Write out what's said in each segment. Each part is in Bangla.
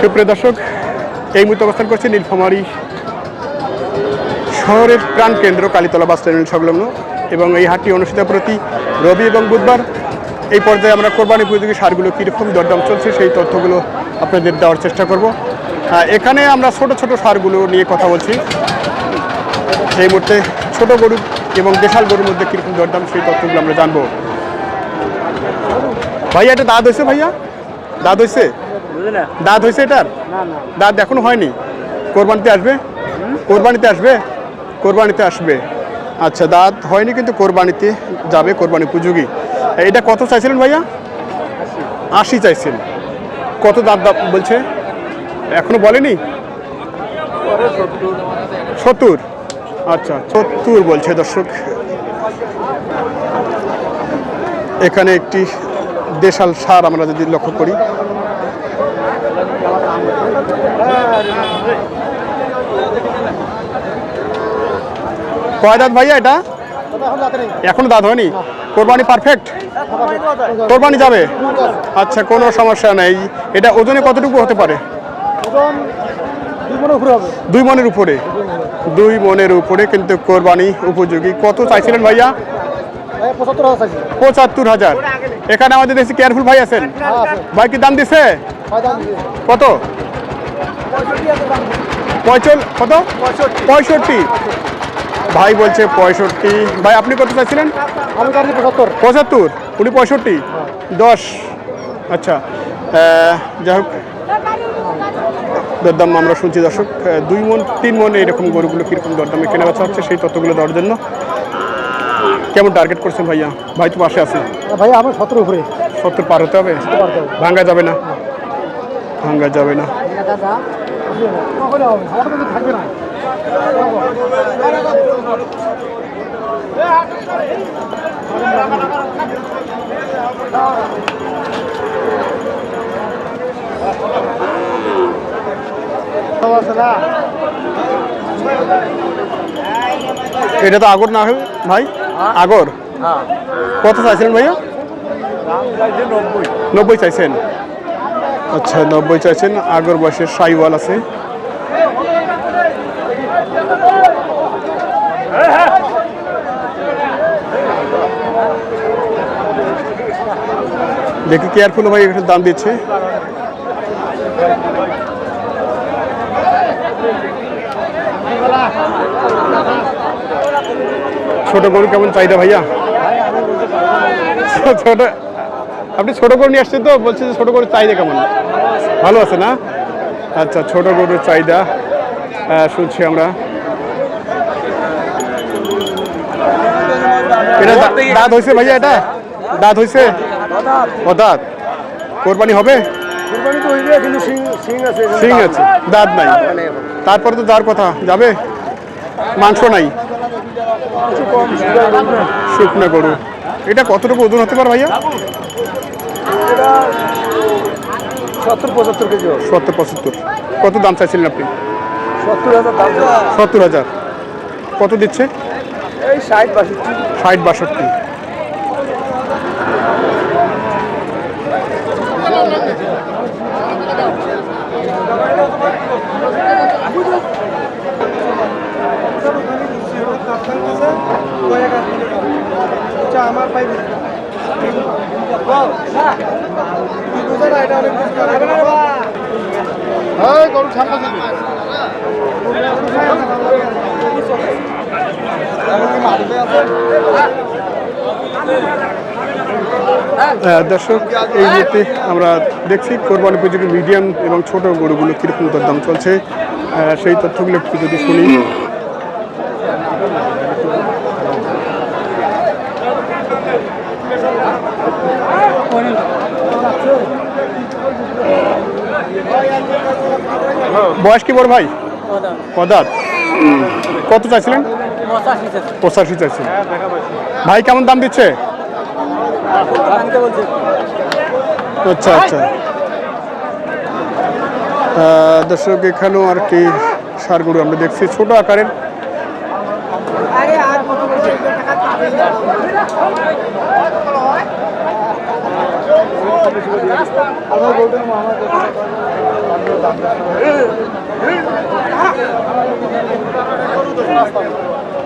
সুপ্রিয় দর্শক, এই মুহূর্তে অবস্থান করছে নীলফামারী শহরের প্রাণ কেন্দ্র কালীতলা বাস টার্মিনাল সংলগ্ন এবং এই হাটটি অনুষ্ঠিত প্রতি রবি এবং বুধবার। এই পর্যায়ে আমরা কোরবানি উপযোগী সারগুলো কীরকম দরদাম চলছে সেই তথ্যগুলো আপনাদের দেওয়ার চেষ্টা করব। এখানে আমরা ছোট ছোট সারগুলো নিয়ে কথা বলছি। এই মুহূর্তে ছোট গরু এবং দেশাল গরুর মধ্যে কীরকম দরদাম সেই তথ্যগুলো আমরা জানব। ভাইয়া, এটা দাঁত হয়েছে ভাইয়া? দাঁত হয়েছে? দাঁত হয়েছে এটার? দাঁত এখনও হয়নি? কোরবানিতে আসবে? কোরবানিতে আসবে? কোরবানিতে আসবে। আচ্ছা দাঁত হয়নি কিন্তু কোরবানিতে যাবে কোরবানি উপযোগী। এটা কত চাইছিলেন ভাইয়া? আশি। চাইছেন। কত দাঁত দাম বলছে? এখনও বলেনি? সত্তর। আচ্ছা সত্তর বলছে দর্শক। এখানে একটি দেশাল সার আমরা যদি লক্ষ্য করি কয় দাঁত ভাইয়া এটা? এখনও দাঁত হয়নি? কোরবানি পারফেক্ট কোরবানি যাবে? আচ্ছা কোনো সমস্যা নেই। এটা ওজনে কতটুকু হতে পারে? দুই মনের উপরে। দুই মনের উপরে কিন্তু কোরবানি উপযোগী। কত চাইছিলেন ভাইয়া? পঁচাত্তর হাজার এখানে আমাদের দেশে কেয়ারফুল ভাই আছেন। ভাই কি দাম দিছে? কত? পঁয়চল কত? পঁয়ষট্টি। ভাই বলছে পঁয়ষট্টি। ভাই আপনি কত চাইছিলেন? আমি কাটি পঁচাত্তর। পঁচাত্তর? উনি পঁয়ষট্টি? দশ। আচ্ছা যাই হোক। দরদাম আমরা শুনছি দর্শক। দুই মন তিন মন এরকম গরুগুলো কীরকম দরদামে কেনা বেচা হচ্ছে সেই তথ্যগুলো দেওয়ার জন্য। কেমন টার্গেট করছেন ভাইয়া? ভাই তো পাশে আছে। ভাই আমার সতেরো উপরে। সত্তর পার হতে হবে? ভাঙ্গা যাবে না? ভাঙ্গা যাবে না। এটা তো আগর না হবে ভাই? আগর? কত চাইছিলেন ভাইয়া? নব্বই চাইছেন। আচ্ছা নব্বই চাইছেন। আগর বয়সের সাইওয়াল আছে। দেখি কেয়ারফুল ভাই দাম দিচ্ছে। ছোট গরু কেমন চাহিদা ভাইয়া? ছোট আপনি ছোট গরু নিয়ে আসছেন তো বলছে যে ছোট গরুর চাহিদা কেমন? ভালো আছে না? আচ্ছা ছোট গরুর চাহিদা শুনছি আমরা। এটা দাঁত হয়েছে ভাইয়া এটা? দাঁত হয়েছে ও দাঁত। কোরবানি হবে? সিং আছে দাঁত নাই। তারপরে তো যাওয়ার কথা যাবে? মাংস নাই? শুকনো গরু। এটা কতটুকু ওজন হতে পারে ভাইয়া? সত্তর পঁচাত্তর কেজি সত্তর পঁচাত্তর। কত দাম চাইছিলেন আপনি? সত্তর হাজার দাম সত্তর হাজার। কত দিচ্ছে? এই ষাট বাষট্টি। ষাট বাষট্টি। দর্শক এই মুহূর্তে আমরা দেখছি কোরবানি উপযোগী মিডিয়াম এবং ছোট গরুগুলো কীরকম দাম চলছে। সেই তথ্যগুলো একটু যদি শুনি। বয়স কি বড় ভাই? পদার্থ। কত চাইছিলেন? পঁচাশি চাইছেন ভাই কেমন দাম দিচ্ছে? আচ্ছা আচ্ছা। দর্শক, এখানেও আর কি সারগুলো আমরা দেখছি, ছোট আকারের।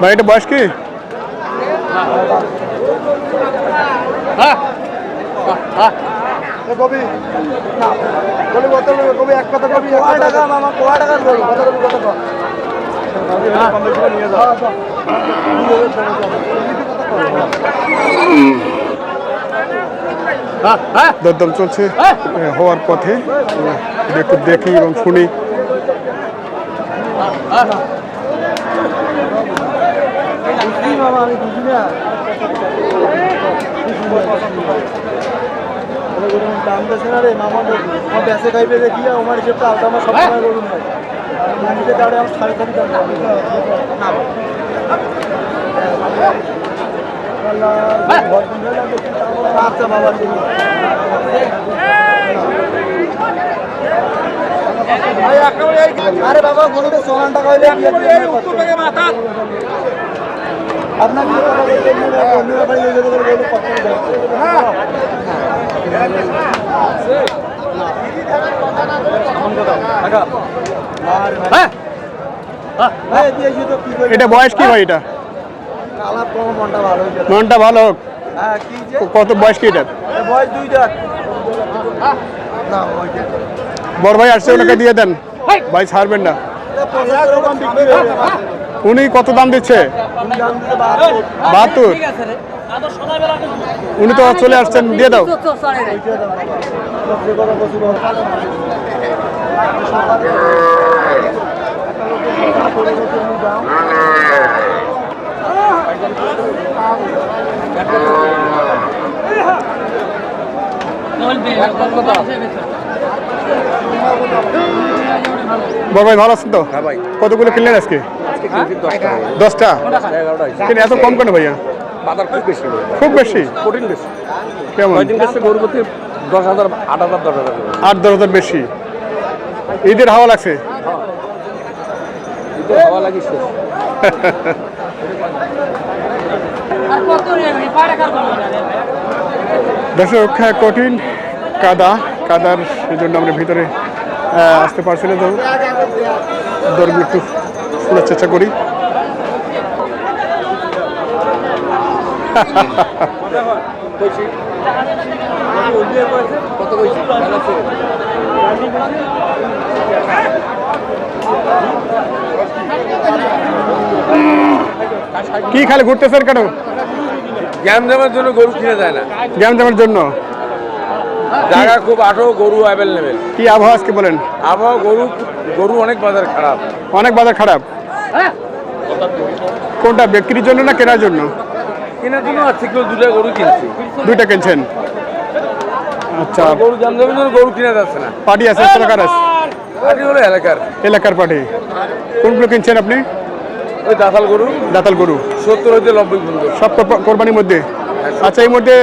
ভাই, এটা বয়স কি? কবি। না কবি কত নেবে কবি এক কথা কবি টাকা মামা কোয়া কত কত দরদম চলছে হওয়ার পথে। একটু দেখি এবং শুনি। মামা আমি বুঝি না। দাম বেছে না রে মামা আমার আমার সাড়ে বাবা আরে বাবা গরুটা সোনান টাকা হইলে আপনার এটা বয়স কি ভাই এটা? কালা মনটা ভালো হোক। হ্যাঁ কত বয়স কি এটার এ বয়স দুই দাঁত না ওইটা বড় ভাই আসছে ওনাকে দিয়ে দেন। ভাই। ছাড়বেন না। হয়ে উনি কত দাম দিচ্ছে? বাহাত্তর। উনি তো চলে আসছেন দিয়ে দাও। বড় ভাই ভালো আছেন তো? হ্যাঁ ভাই। কতগুলো কিনলেন আজকে? দশটা। দশটা? কিন্তু এত কম কেন ভাইয়া? বাজার খুব বেশি খুব বেশি? কঠিন বেশি। কেমন? কয়দিন গেছে গরু প্রতি? দশ হাজার আট হাজার দশ হাজার আট দশ হাজার বেশি। ঈদের হাওয়া লাগছে? কিন্তু হাওয়া লাগিয়েছে দর্শক হ্যাঁ, কঠিন কাদা। কাদার সেজন্য আমরা ভিতরে আসতে পারছি না তো দরবি একটু শোনার চেষ্টা করি কইছি কত কইছি ভালো আছে? কি খালি ঘুরতেছেন কেন? জ্ঞান দেওয়ার জন্য গরু কিনে যায় না। জ্ঞান জামার জন্য? জায়গা খুব আঠো গরু অ্যাভেলেবেল কি আবহাওয়া আজকে বলেন? আবহাওয়া গরু গরু অনেক বাজার খারাপ। অনেক বাজার খারাপ। কোনটা বিক্রির জন্য না কেনার জন্য? কেনার জন্য আর ঠিক দুটা গরু কিনছি। দুইটা কিনছেন? আচ্ছা। গরু জন্য গরু কিনা যাচ্ছে না। পার্টি আছে এলাকার আছে। আটি হলো এলাকার। এলাকার পার্টি। কোনগুলো কিনছেন আপনি? ওই দাতাল গরু। দাতাল গরু। সত্তর হইতে নব্বই পর্যন্ত। সব কোরবা- কোরবানির মধ্যে? আচ্ছা এই মধ্যে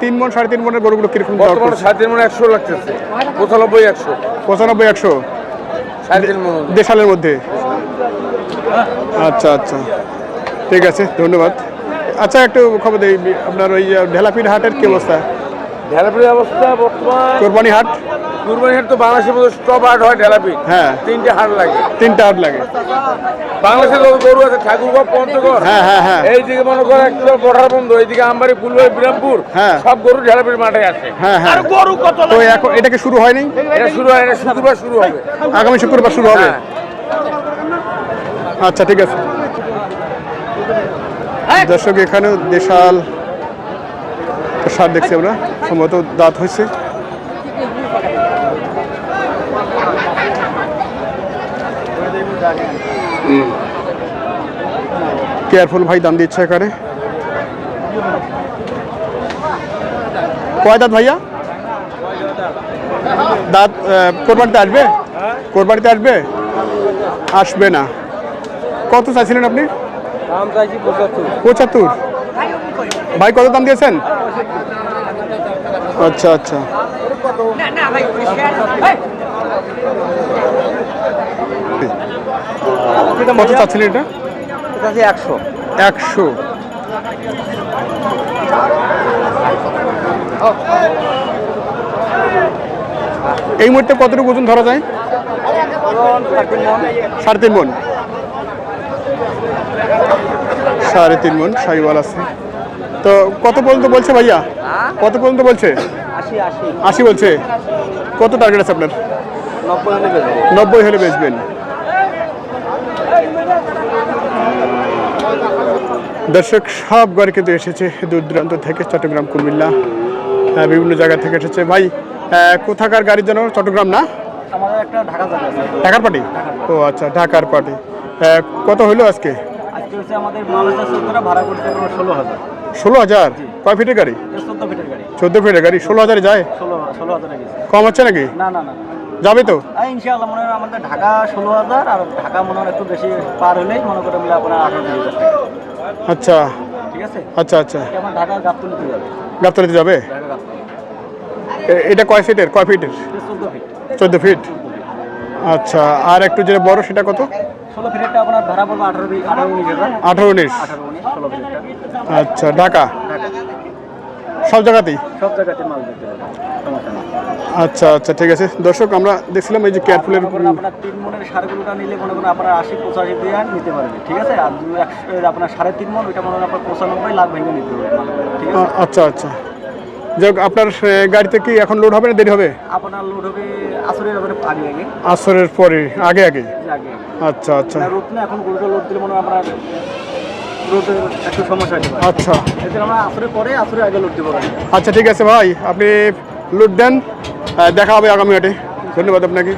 তিন মন সাড়ে তিন মনের গরুগুলো কীরকম বর্তমানে সাড়ে তিন মনে একশো লাগতেছে। পঁচানব্বই একশো। পঁচানব্বই একশো? সাড়ে তিন মন দেশালের মধ্যে? আচ্ছা আচ্ছা। ঠিক আছে ধন্যবাদ। আচ্ছা একটু খবর দিই আপনার ওই ঢেলাপির হাটের কি অবস্থা? ঢেলাপির অবস্থা বর্তমান কোরবানি হাট? কুরবানি হাট তো বাংলাদেশের মধ্যে স্টপ হাট হয় ঢেলাপি হ্যাঁ। তিনটে হাট লাগে। তিনটা হাট লাগে। বাংলাদেশে যত গরু আছে ঠাকুরগাঁও পঞ্চগড়। হ্যাঁ হ্যাঁ হ্যাঁ। এইদিকে মনে করো একটা বর্ডার বন্ধ এইদিকে আমবাড়ি ফুলবাড়ি বিরামপুর হ্যাঁ। সব গরু ঢেলাপির মাঠে আছে। হ্যাঁ হ্যাঁ। গরু কত তো এখন এটা কি শুরু হয়নি? এটা শুরু হয় এটা শুক্রবার শুরু হবে। আগামী শুক্রবার শুরু হবে? হ্যাঁ। আচ্ছা ঠিক আছে। দর্শক এখানেও দেশাল সার দেখছি আমরা। সম্ভবত দাঁত হয়েছে। কেয়ারফুল ভাই দাম দিচ্ছে এখানে। কয় দাঁত ভাইয়া? দাঁত কোরবানিতে আসবে? কোরবানিতে আসবে? আসবে না। কত চাইছিলেন আপনি? পঁচাত্তর। ভাই কত দাম দিয়েছেন? আচ্ছা আচ্ছা। কত চাচ্ছিলেন এটা? একশো। একশো। এই মুহূর্তে কতটুকু ওজন ধরা যায়? সাড়ে তিন মন। সাড়ে তিন মন সাইওয়াল আছে। তো কত পর্যন্ত বলছে ভাইয়া? কত পর্যন্ত বলছে? আশি বলছে। কত টার্গেট আছে আপনার? নব্বই হলে বেচবেন। দর্শক সব ঘরে কিন্তু এসেছে দূর দূরান্ত থেকে চট্টগ্রাম কুমিল্লা বিভিন্ন জায়গা থেকে এসেছে। ভাই কোথাকার গাড়ির জন্য? চট্টগ্রাম না? ঢাকার পার্টি ও আচ্ছা ঢাকার পার্টি কত আজকে আজকে? হচ্ছে আমাদের মালদা চোদ্দটা ভাড়া ষোলো হাজার। ষোলো হাজার? কয় ফিটের গাড়ি? চোদ্দ ফিটের গাড়ি। চোদ্দ ফিটের গাড়ি। ষোলো হাজারে যায়? ষোলো ষোলো হাজার গেছে। কম হচ্ছে নাকি? না না না। যাবে তো? ইনশাআল্লাহ মনে হয় আমাদের ঢাকা ষোলো হাজার আর ঢাকা মনে হয় একটু বেশি পার হলেই মনে করে বলে আপনার আঠারো আচ্ছা। ঠিক আছে? আচ্ছা আচ্ছা। আমার ঢাকা গাবতলিতে যাবে। গাবতলিতে যাবে? এটা কয় ফিটের কয় ফিটের চোদ্দ ফিট চোদ্দ ফিট আচ্ছা আর একটু যেটা বড় সেটা কত? ষোলো ফিটেরটা আপনার ভাড়া পড়বে আঠারো আঠারো উনিশ আঠারো উনিশ। আঠারো উনিশ ষোলো আচ্ছা ঢাকা? সব জায়গাতেই? সব জায়গাতে মাল দিতে হবে সমস্যা নেই। আচ্ছা আচ্ছা ঠিক আছে। দর্শক আমরা দেখছিলাম এই যে কেয়ারফুলের আপনার তিন মনের সারগুলোটা নিলে মনে করেন আপনার আশি পঁচাশি দিয়ে নিতে পারবে ঠিক আছে? আর আপনার সাড়ে তিন মন ওইটা মনে করেন আপনার পঁচানব্বই লাখ ভেঙে নিতে হবে ঠিক আছে? আচ্ছা আচ্ছা। যাই আপনার গাড়িতে কি এখন লোড হবে না দেরি হবে? আপনার লোড হবে আসরের আগে আগে? আসরের পরে আগে আগে? আচ্ছা আচ্ছা। না রোদ না এখন গরুটা লোড দিলে মনে হয় রোদের একটু সমস্যা আচ্ছা। আমরা আসরের পরে আসরের আগে লোড দেবো আচ্ছা ঠিক আছে ভাই আপনি লুট দেন দেখা হবে আগামী হাটে। ধন্যবাদ আপনাকে।